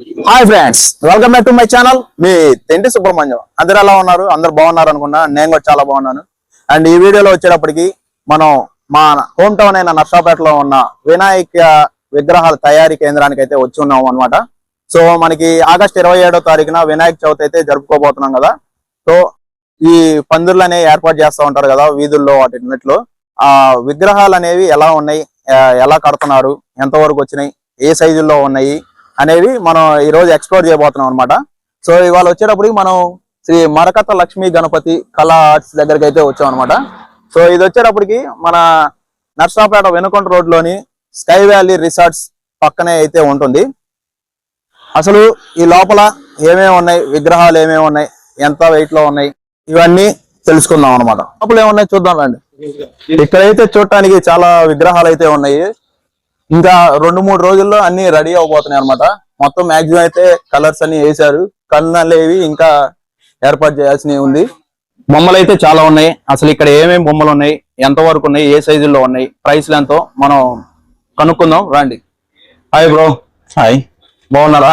Hi friends welcome back to my channel మీ తెంటి సుబ్రహ్మణ్యం. అందరు ఎలా ఉన్నారు? అందరు బాగున్నారు అనుకున్నా నేను కూడా చాలా బాగున్నాను. అండ్ ఈ వీడియోలో వచ్చేటప్పటికి మనం మా హోమ్ టౌన్ అయిన నర్సాపేటలో ఉన్న వినాయక విగ్రహాల తయారీ కేంద్రానికి అయితే వచ్చి ఉన్నాం అనమాట సో మనకి ఆగస్ట్ ఇరవై ఏడో తారీఖున వినాయక చవితి అయితే జరుపుకోబోతున్నాం కదా. సో ఈ పందిర్లు అనేవి ఏర్పాటు చేస్తూ ఉంటారు కదా వీధుల్లో వాటిన్నిట్లో ఆ విగ్రహాలు అనేవి ఎలా ఉన్నాయి? ఎలా కడుతున్నారు? ఎంతవరకు వచ్చినాయి? ఏ సైజుల్లో ఉన్నాయి? అనేవి మనం ఈ రోజు ఎక్స్ప్లోర్ చేయబోతున్నాం అనమాట సో ఇవాళ వచ్చేటప్పటికి మనం శ్రీ మరకత లక్ష్మీ గణపతి కళా ఆర్ట్స్ దగ్గరికి అయితే వచ్చాం అనమాట సో ఇది వచ్చేటప్పటికి మన నర్సాపేట వెనుకొండ రోడ్లోని స్కై వ్యాలీ రిసార్ట్స్ పక్కనే అయితే ఉంటుంది. అసలు ఈ లోపల ఏమేమి ఉన్నాయి విగ్రహాలు ఏమేమి ఉన్నాయి ఎంత వెయిట్లో ఉన్నాయి ఇవన్నీ తెలుసుకుందాం అనమాట లోపల ఏమున్నాయి చూద్దాం రండి. ఇక్కడైతే చూడటానికి చాలా విగ్రహాలు అయితే ఉన్నాయి. ఇంకా రెండు మూడు రోజుల్లో అన్ని రెడీ అవబోతున్నాయి అనమాట మొత్తం మాక్సిమం అయితే కలర్స్ అన్ని వేశారు. కన్నలేవి ఇంకా ఏర్పాటు చేయాల్సినవి ఉంది. బొమ్మలు అయితే చాలా ఉన్నాయి. అసలు ఇక్కడ ఏమేమి బొమ్మలు ఉన్నాయి? ఎంత వరకు ఉన్నాయి? ఏ సైజుల్లో ఉన్నాయి? ప్రైస్లు ఎంతో మనం కనుక్కుందాం. రండి. హాయ్ బ్రో హాయ్ బాగున్నారా?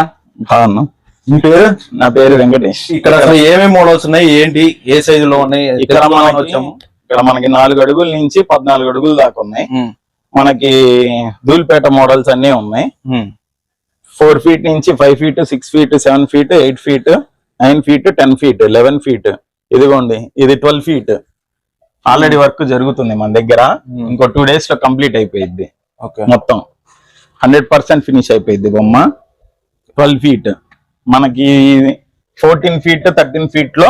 బాగున్నా. మీ పేరు? నా పేరు వెంకటేష్. ఇక్కడ అసలు ఏమేమి మోడల్స్ ఉన్నాయి? ఏంటి? ఏ సైజులో ఉన్నాయి? ఇక్కడ మనకి వచ్చాము ఇక్కడ మనకి నాలుగు అడుగుల నుంచి పద్నాలుగు అడుగుల దాకా ఉన్నాయి. మనకి ధూల్పేట మోడల్స్ అన్ని ఉన్నాయి. ఫోర్ ఫీట్ నుంచి five feet six feet seven feet eight feet nine feet ten feet eleven feet ఇదిగోండి ఇది ట్వెల్వ్ ఫీట్ ఆల్రెడీ వర్క్ జరుగుతుంది మన దగ్గర. ఇంకో టూ డేస్లో కంప్లీట్ అయిపోయింది ఓకే. మొత్తం. హండ్రెడ్ పర్సెంట్ ఫినిష్ అయిపోయింది బొమ్మ. ట్వెల్వ్ ఫీట్ మనకి ఫోర్టీన్ ఫీట్ థర్టీన్ ఫీట్లో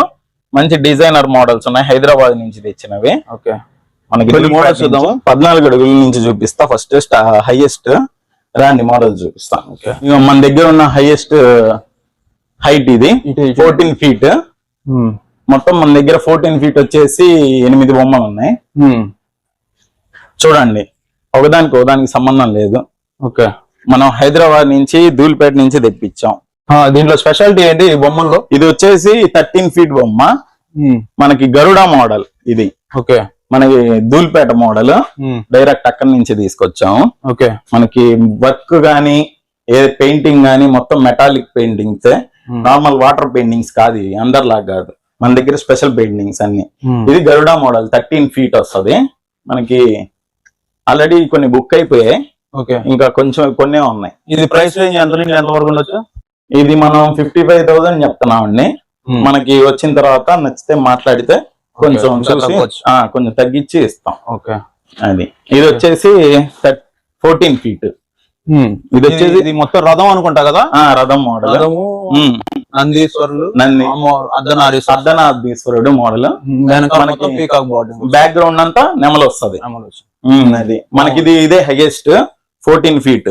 మంచి డిజైనర్ మోడల్స్ ఉన్నాయి. హైదరాబాద్ నుంచి తెచ్చినవి. ఓకే. మనకి కొన్ని models చూద్దామా? పద్నాలుగు అడుగుల నుంచి చూపిస్తా. ఫస్ట్ హైయెస్ట్ రాండి మోడల్ చూపిస్తా. Okay. ఇక మన దగ్గర ఉన్న హైయెస్ట్ హైట్ ఇది. ఫోర్టీన్ ఫీట్ ఉమ్, మొత్తం మన దగ్గర ఫోర్టీన్ ఫీట్ వచ్చేసి ఎనిమిది బొమ్మలు ఉన్నాయి. ఉమ్, చూడండి. ఒకదానికి ఒకదానికి సంబంధం లేదు. ఓకే. మనం హైదరాబాద్ నుంచి ధూల్పేట నుంచి తెప్పించాం. దీంట్లో స్పెషాలిటీ ఏంటి ఈ బొమ్మల్లో? ఇది వచ్చేసి థర్టీన్ ఫీట్ బొమ్మ. మనకి గరుడ మోడల్ ఇది. ఓకే. మనకి ధూల్పేట మోడల్ డైరెక్ట్ అక్కడి నుంచి తీసుకొచ్చాము ఓకే. మనకి వర్క్ గానీ ఏ పెయింటింగ్ గానీ మొత్తం metallic paintings. Normal water paintings కాదు ఇవి అందరిలాగా కాదు. మన దగ్గర స్పెషల్ పెయింటింగ్స్ అన్ని. ఇది గరుడ మోడల్ థర్టీన్ ఫీట్ వస్తది. మనకి ఆల్రెడీ కొన్ని బుక్ అయిపోయాయి. ఓకే. ఇంకా కొంచెం కొన్నే ఉన్నాయి. ఇది ప్రైస్ రేంజ్ ఎంత నుంచి ఎంత వరకు ఉండొచ్చు? ఇది మనం ఫిఫ్టీ ఫైవ్ థౌసండ్ చెప్తున్నామండి. మనకి వచ్చిన తర్వాత నచ్చితే మాట్లాడితే కొంచెం చూసి కొంచెం తగ్గించి ఇస్తాం. ఓకే. అది. ఇది వచ్చేసి ఫోర్టీన్ ఫీట్. ఇది వచ్చేది ఇది మొత్తం రథం అనుకుంటా కదా? ఆ రథం మోడల్ రథము నందీశ్వరులు నంది. అర్ధనాథీశ్వరుడు మోడల్ పీకాక్ బాడీ బ్యాక్గ్రౌండ్ అంతా నెమలు వస్తది. అది. మనకి ఇది ఇదే హైయెస్ట్ ఫోర్టీన్ ఫీట్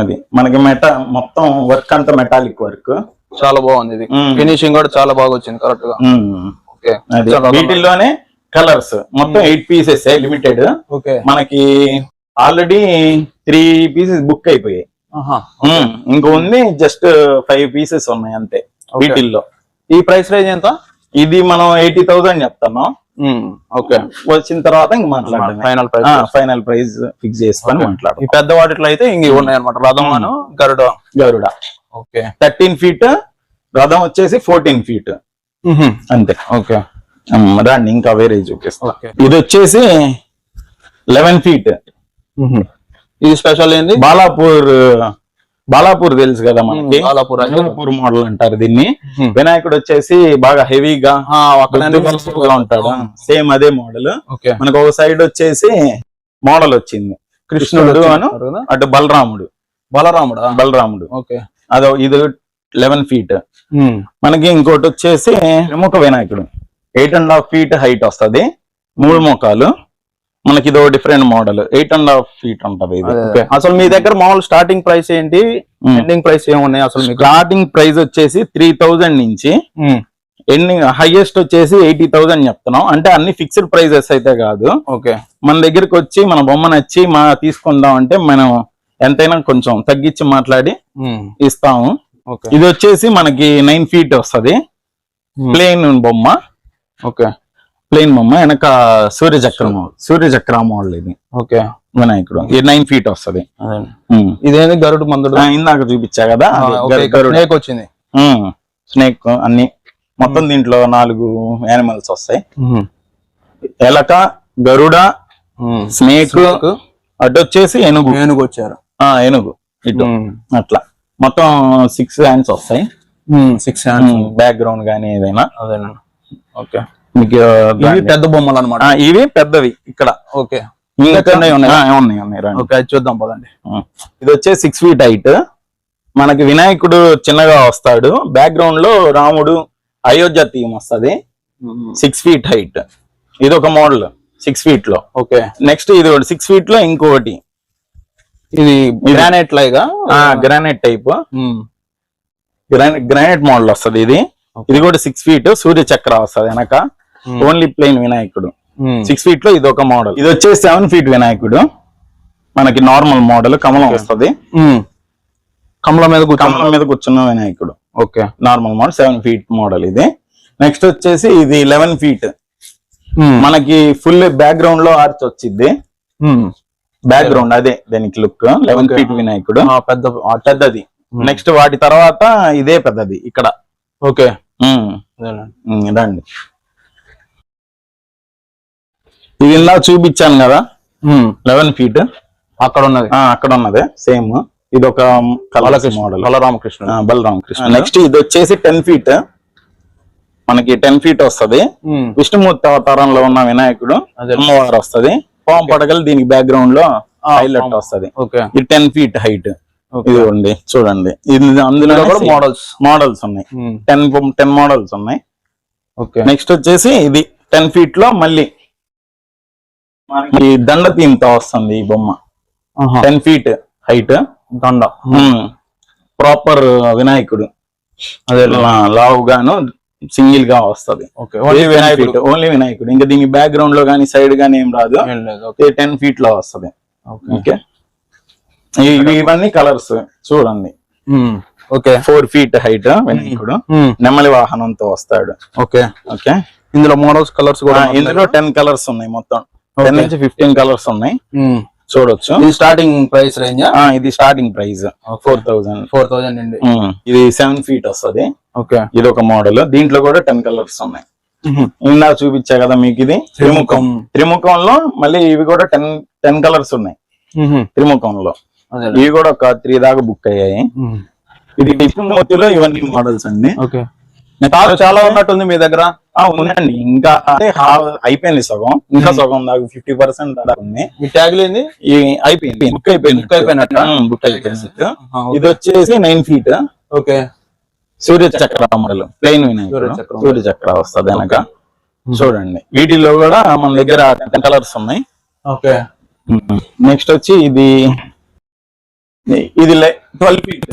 అది. మనకి మెట మొత్తం వర్క్ అంతా మెటాలిక్ వర్క్ చాలా బాగుంది ఇది. ఫినిషింగ్ కూడా చాలా బాగా వచ్చింది కరెక్ట్గా. వీటిల్లోనే కలర్స్. మొత్తం ఎయిట్ పీసెస్ లిమిటెడ్. మనకి ఆల్రెడీ త్రీ పీసెస్ బుక్ అయిపోయాయి. ఉమ్, ఇంకో ఉంది జస్ట్ ఫైవ్ పీసెస్ ఉన్నాయి అంతే. వీటిల్లో. ఈ ప్రైస్ రేంజ్ ఎంత? ఇది మనం ఎయిటీ థౌసండ్ చెప్తాను. ఓకే వచ్చిన తర్వాత ఇంక మాట్లాడదాం. Final price final price fix చేసుకొని ఈ మాట్లాడదాం. పెద్ద వాటిలో అయితే ఇంక ఉన్నాయి అనమాట రథం Garuda. Garuda. Okay thirteen feet రథం వచ్చేసి ఫోర్టీన్ ఫీట్. అంతే. ఓకే. రండి ఇంకా వేరే చూపిస్తా. ఇది వచ్చేసి లెవెన్ ఫీట్. ఇది స్పెషల్ ఏంది? బాలాపూర్ బాలాపూర్ తెలుసు కదా మనకి? బాలాపూర్. బాలాపూర్ మోడల్ అంటారు దీన్ని. వినాయకుడు వచ్చేసి బాగా హెవీగా ఉంటాడు. సేమ్ అదే మోడల్ మనకు ఒక సైడ్ వచ్చేసి మోడల్ వచ్చింది. కృష్ణుడు అను అటు బలరాముడు. బలరాముడా? బలరాముడు. ఓకే. అదో ఇది లెవెన్ ఫీట్. మనకి ఇంకోటి వచ్చేసి త్రిముఖ వినాయకుడు. Eight and half feet height వస్తది. మూడు ముఖాలు మనకి ఇదో different model. Eight and half feet ఉంటది ఇది. అసలు మీ దగ్గర మామూలు స్టార్టింగ్ ప్రైస్ ఏంటి. ఎండింగ్ ప్రైస్ ఏమున్నాయి అసలు స్టార్టింగ్ ప్రైస్ వచ్చేసి త్రీ థౌజండ్ నుంచి ఎండింగ్ హైయెస్ట్ వచ్చేసి ఎయిటీ థౌసండ్ చెప్తున్నాం. అంటే అన్ని ఫిక్స్డ్ ప్రైజెస్ అయితే కాదు. ఓకే. మన దగ్గరికి వచ్చి మన బొమ్మ నచ్చి మా తీసుకుందాం అంటే మనం ఎంతైనా కొంచెం తగ్గించి మాట్లాడి ఇస్తాము. ఇది వచ్చేసి మనకి నైన్ ఫీట్ వస్తది. ప్లెయిన్ బొమ్మ. ఓకే. ప్లెయిన్ బొమ్మ వెనక సూర్యచక్రం సూర్యచక్ర మోడల్ ఇది. ఓకే. వినాయకుడు. ఇది నైన్ ఫీట్ వస్తది. ఉమ్. ఇదేంది గరుడు మందుడు? ఇందాక చూపించా కదా స్నేక్ వచ్చింది. స్నేక్ అన్ని. మొత్తం దీంట్లో నాలుగు యానిమల్స్ వస్తాయి. ఎలక గరుడ స్నేక్ అటు వచ్చేసి ఏనుగు. ఏనుగు వచ్చారు. ఆ ఏనుగు. ఇటు. అట్లా. మొత్తం సిక్స్ హ్యాండ్స్ వస్తాయి. సిక్స్ బ్యాక్గ్రౌండ్ కానీ ఏదైనా. అదేనండి ఓకే. మీకు ఇవి పెద్ద బొమ్మలు అనమాట ఇవి పెద్దవి ఇక్కడ. ఓకే. ఉన్నాయా? ఉన్నాయి ఓకే చూద్దాం పదండి. ఇది వచ్చే సిక్స్ ఫీట్ హైట్ మనకి వినాయకుడు చిన్నగా వస్తాడు. బ్యాక్గ్రౌండ్లో రాముడు అయోధ్య థీమ్ వస్తది. సిక్స్ ఫీట్ హైట్ ఇది ఒక మోడల్ సిక్స్ ఫీట్లో. ఓకే. నెక్స్ట్ ఇది సిక్స్ ఫీట్లో ఇంకొకటి. ఇది గ్రానైట్ లాగా granite type granite granite model వస్తది ఇది. ఇది కూడా సిక్స్ ఫీట్ సూర్య చక్ర వస్తది వెనక. ఓన్లీ ప్లెయిన్ వినాయకుడు. సిక్స్ ఫీట్లో ఇది ఒక మోడల్ ఇది వచ్చేసి సెవెన్ ఫీట్ వినాయకుడు. మనకి నార్మల్ మోడల్ కమలం వస్తది. కమల మీద కమలం మీద కూర్చున్న వినాయకుడు. Okay normal model seven feet model ఇది. నెక్స్ట్ వచ్చేసి ఇది లెవెన్ ఫీట్ మనకి ఫుల్ బ్యాక్గ్రౌండ్లో ఆర్చ్ వచ్చింది బ్యాక్గ్రౌండ్ అదే దానికి లుక్ లెవెన్. ఫీట్ వినాయకుడు. పెద్ద పెద్దది. నెక్స్ట్ వాటి తర్వాత ఇదే పెద్దది ఇక్కడ. ఓకే ఉమ్, రండి ఇది ఇలా చూపించాను కదా? లెవెన్ ఫీట్ అక్కడ ఉన్నది అక్కడ ఉన్నదే సేమ్ ఇది ఒక మోడల్. బలరామకృష్ణ బలరామ కృష్ణ నెక్స్ట్ ఇది వచ్చేసి టెన్ ఫీట్ మనకి టెన్ ఫీట్ వస్తది. విష్ణుమూర్తి అవతారంలో ఉన్న వినాయకుడు. అమ్మవారు వస్తది. పాము పడగలు దీనికి బ్యాక్గ్రౌండ్లో హైలైట్. వస్తది. ఓకే ఇది టెన్ ఫీట్ హైట్ ఇది ఉంది చూడండి. ఇది అందులో కూడా మోడల్స్ మోడల్స్ ఉన్నాయి. టెన్ టెన్ మోడల్స్ ఉన్నాయి. ఓకే నెక్స్ట్ వచ్చేసి ఇది టెన్ ఫీట్లో మళ్ళీ మనకి దండ తో వస్తుంది ఈ బొమ్మ. టెన్ ఫీట్ హైట్ దండ. ప్రాపర్ వినాయకుడు. అదే లా- లావుగాను సింగిల్గా వస్తది ఓన్లీ వినాయకుడు ఇంకా దీని బ్యాక్గ్రౌండ్లో కానీ సైడ్ గానీ ఏం రాదు. టెన్ ఫీట్లో వస్తది. ఓకే. ఓకే? ఇవి ఇవన్నీ కలర్స్ చూడండి. ఓకే. ఫోర్ ఫీట్ హైట్ వినాయకుడు. నెమలి వాహనంతో వస్తాడు. ఓకే. ఓకే? ఇందులో మోడల్స్ కలర్స్ కూడా ఇందులో టెన్ కలర్స్ ఉన్నాయి మొత్తం. టెన్. నుంచి ఫిఫ్టీన్ కలర్స్ ఉన్నాయి. చూడొచ్చు. ఇది స్టార్టింగ్ ప్రైస్ రేంజ్ ఇది starting price four thousand four thousand అండి. ఇది సెవెన్ ఫీట్ వస్తది. ఓకే ఇది ఒక మోడల్ దీంట్లో కూడా టెన్ కలర్స్ ఉన్నాయి. ఇందా చూపించా కదా మీకు ఇది? త్రిముఖం. త్రిముఖంలో మళ్ళీ ఇవి కూడా టెన్ టెన్ కలర్స్ ఉన్నాయి. త్రిముఖంలో. ఇవి కూడా ఒక త్రీ దాకా బుక్ అయ్యాయి. ఇది విష్ణుమూర్తిలో ఇవన్నీ మోడల్స్ అండి. ఓకే చాలా ఉన్నట్టుంది మీ దగ్గర. ఉందండి. ఇంకా అంటే అయిపోయింది సగం. ఇంకా సగం దాకా ఫిఫ్టీ పర్సెంట్ ఉంది. మీ ట్యాగ్ లేని అయిపోయింది. బుక్ అయిపోయింది. Book అయిపోయినట్టా? బుక్ అయిపోయినట్టు ఇది వచ్చేసి nine feet okay. Surya Chakra model plain వినాయకుడు. సూర్య చక్రం. సూర్య చక్ర వస్తుంది వెనక. చూడండి. వీటిలో కూడా మన దగ్గర టెన్ కలర్స్ ఉన్నాయి. ఓకే. నెక్స్ట్ వచ్చి ఇది ఇది ట్వెల్వ్ ఫీట్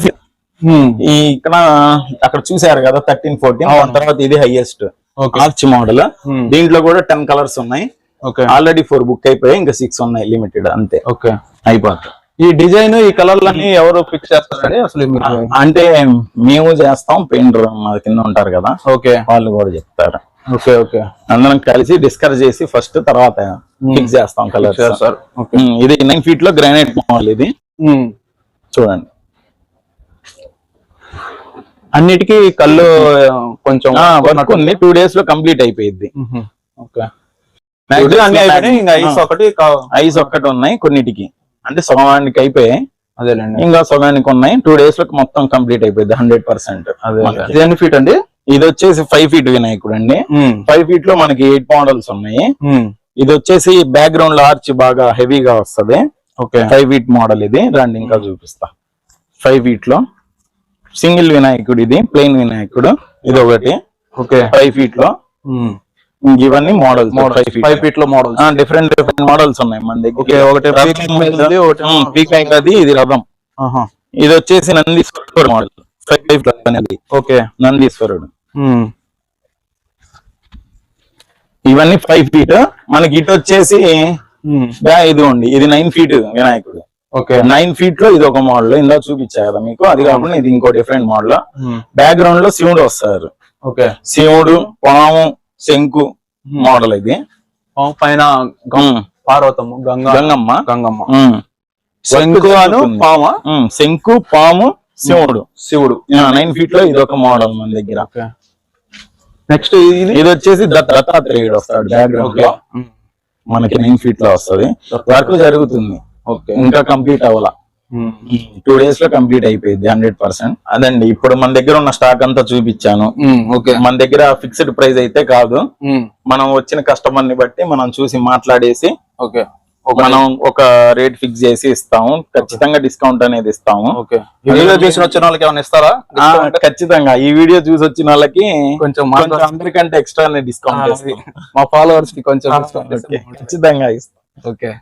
ఈ ఇక్కడ అక్కడ చూసారు కదా థర్టీన్ ఫోర్టీన్. తర్వాత ఇది హైయెస్ట్ ఆర్చ్ మోడల్ దీంట్లో కూడా టెన్ కలర్స్ ఉన్నాయి. ఓకే ఆల్రెడీ ఫోర్ బుక్ అయిపోయాయి ఇంకా సిక్స్ ఉన్నాయి లిమిటెడ్ అంతే. ఓకే అయిపోతుంది ఈ డిజైన్ ఈ కలర్లన్నీ ఎవరు ఫిక్స్ చేస్తారండి? అసలు అంటే మేము చేస్తాం పెయింటర్ మా కింద ఉంటారు కదా. ఓకే వాళ్ళు కూడా చెప్తారు. ఓకే ఓకే అందరం కలిసి డిస్కస్ చేసి ఫస్ట్ తర్వాత ఫిక్స్ చేస్తాం కలర్ ఓకే ఇది నైన్ ఫీట్లో గ్రానైట్ మోడల్ ఇది. చూడండి. అన్నిటికీ కళ్ళు కొంచెం వర్క్ ఉంది. టూ డేస్లో కంప్లీట్ అయిపోయింది ఓకే. ఐస్ ఒకటి ఐస్ ఒక్కటి ఉన్నాయి కొన్నిటికి. అంటే సగమానికి అయిపోయాయి. అదేలేండి. ఇంకా సగానికి ఉన్నాయి. టూ డేస్లో మొత్తం కంప్లీట్ అయిపోయింది హండ్రెడ్ పర్సెంట్ అదే ఎన్ని ఫీట్ అండి? ఇది వచ్చేసి ఫైవ్ ఫీట్ వినాయకుడు అండి. ఫైవ్ ఫీట్లో మనకి ఎయిట్ మోడల్స్ ఉన్నాయి. ఇది వచ్చేసి బ్యాక్గ్రౌండ్లో ఆర్చ్ బాగా హెవీగా వస్తది. ఓకే. ఫైవ్ ఫీట్ మోడల్ ఇది. రండి ఇంకా చూపిస్తా. ఫైవ్ ఫీట్లో. సింగిల్ వినాయకుడు ఇది ప్లెయిన్ వినాయకుడు. ఇది ఒకటి. ఓకే. ఫైవ్ ఫీట్లో. ఇంక ఇవన్నీ మోడల్స్ ఫైవ్ ఫీట్ ఫైవ్ ఫీట్లో మోడల్ డిఫరెంట్ డిఫరెంట్ మోడల్స్ ఉన్నాయి మన దగ్గర. ఒకటి అది ఇది రథం. ఇది వచ్చేసి నందీశ్వరుడు మోడల్ ఫైవ్ ఫైవ్ అనేది. ఓకే. నందీశ్వరుడు. ఇవన్నీ ఫైవ్ ఫీట్ మనకి ఇటు వచ్చేసి ఇది ఉంది. ఇది నైన్ ఫీట్ వినాయకుడు. ఓకే. నైన్ ఫీట్లో ఇది ఒక మోడల్ ఇందాక చూపించా కదా మీకు? అది కాకుండా ఇది ఇంకో డిఫరెంట్ మోడల్ బ్యాక్గ్రౌండ్లో శివుడు వస్తారు. ఓకే. శివుడు పాము శంకు మోడల్ ఇది. పైన ఉమ్. పార్వతమ్మ గంగా గంగమ్మ. గంగమ్మ. శంకు. పామ? శంకు పాము శివుడు శివుడు నైన్ ఫీట్లో ఇది ఒక మోడల్ మన దగ్గర. నెక్స్ట్ ఇది? వచ్చేసి దత్- దత్తాత్రేయుడు వస్తాడు బ్యాక్గ్రౌండ్లో. మనకి నైన్ ఫీట్లో వస్తది. వర్క్ జరుగుతుంది. ఇంకా కంప్లీట్ అవ్వాల. టూ డేస్లో కంప్లీట్ అయిపోయింది హండ్రెడ్ పర్సెంట్ అదండి ఇప్పుడు మన దగ్గర ఉన్న స్టాక్ అంతా చూపించాను. ఓకే మన దగ్గర ఫిక్స్డ్ ప్రైస్ అయితే కాదు. మనం వచ్చిన కస్టమర్ని బట్టి మనం చూసి మాట్లాడేసి ఓకే మనం ఒక రేట్ ఫిక్స్ చేసి ఇస్తాము. ఖచ్చితంగా డిస్కౌంట్ అనేది ఇస్తాము. వీడియో చూసిన వచ్చిన వాళ్ళకి ఏమైనా ఇస్తారా? ఖచ్చితంగా. ఈ వీడియో చూసి వచ్చిన వాళ్ళకి కొంచెం అందరికంటే ఎక్స్ట్రా డిస్కౌంట్ మా ఫాలోవర్స్కి కొంచెం. ఖచ్చితంగా ఇస్తాం. Okay.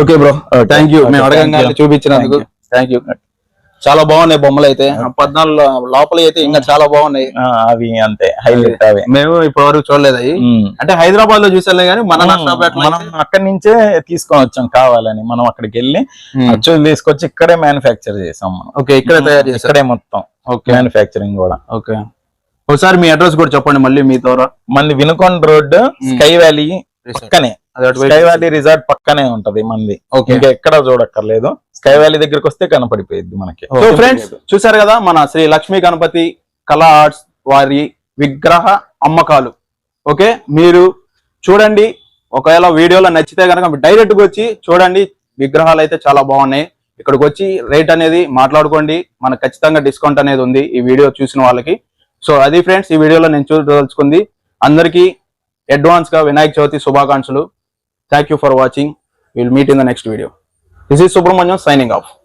Okay bro thank you మేము అడగంగానే. చూపించినందుకు థ్యాంక్ యూ చాలా బాగున్నాయి బొమ్మలు అయితే. పద్నాలుగు లోపల అయితే ఇంకా చాలా బాగున్నాయి. అవి అంతే. హైలైట్ అవే. మేము ఇప్పటి వరకు చూడలేదు అవి. ఉమ్. అంటే హైదరాబాద్లో చూసాలే కానీ మన నర్సాపేటలో మనం అక్కడి నుంచే తీసుకొని వచ్చాం కావాలని. మనం అక్కడికి వెళ్ళి అచ్చులు తీసుకొచ్చి ఇక్కడే మ్యానుఫ్యాక్చర్ చేసాం మనం. ఓకే ఇక్కడ తయారు చేశారు ఇక్కడే మొత్తం ఓకే మ్యానుఫ్యాక్చరింగ్ కూడా. ఓకే ఒకసారి మీ అడ్రస్ కూడా చెప్పండి మళ్ళీ మీ ద్వారా. మంది వినుకొండ రోడ్ స్కై వ్యాలీ పక్కనే. స్కై వ్యాలీ రిసార్ట్ పక్కనే ఉంటది మంది. ఓకే. ఇంకా ఎక్కడ చూడక్కర్లేదు. స్కై వ్యాలీ దగ్గరికి వస్తే కనపడిపోయింది మనకి. సో ఫ్రెండ్స్ చూసారు కదా మన శ్రీ లక్ష్మీ గణపతి కళా ఆర్ట్స్ వారి విగ్రహ అమ్మకాలు. ఓకే మీరు చూడండి. ఒకవేళ వీడియోలో నచ్చితే కనుక డైరెక్ట్గా వచ్చి చూడండి. విగ్రహాలు అయితే చాలా బాగున్నాయి. ఇక్కడికి వచ్చి రేట్ అనేది మాట్లాడుకోండి. మనకు ఖచ్చితంగా డిస్కౌంట్ అనేది ఉంది ఈ వీడియో చూసిన వాళ్ళకి. సో అది ఫ్రెండ్స్ ఈ వీడియోలో నేను చూడదలుచుకుంది. అందరికీ అడ్వాన్స్గా వినాయక చవితి శుభాకాంక్షలు. Thank you for watching. We will meet in the next video. This is Subramanyam signing off.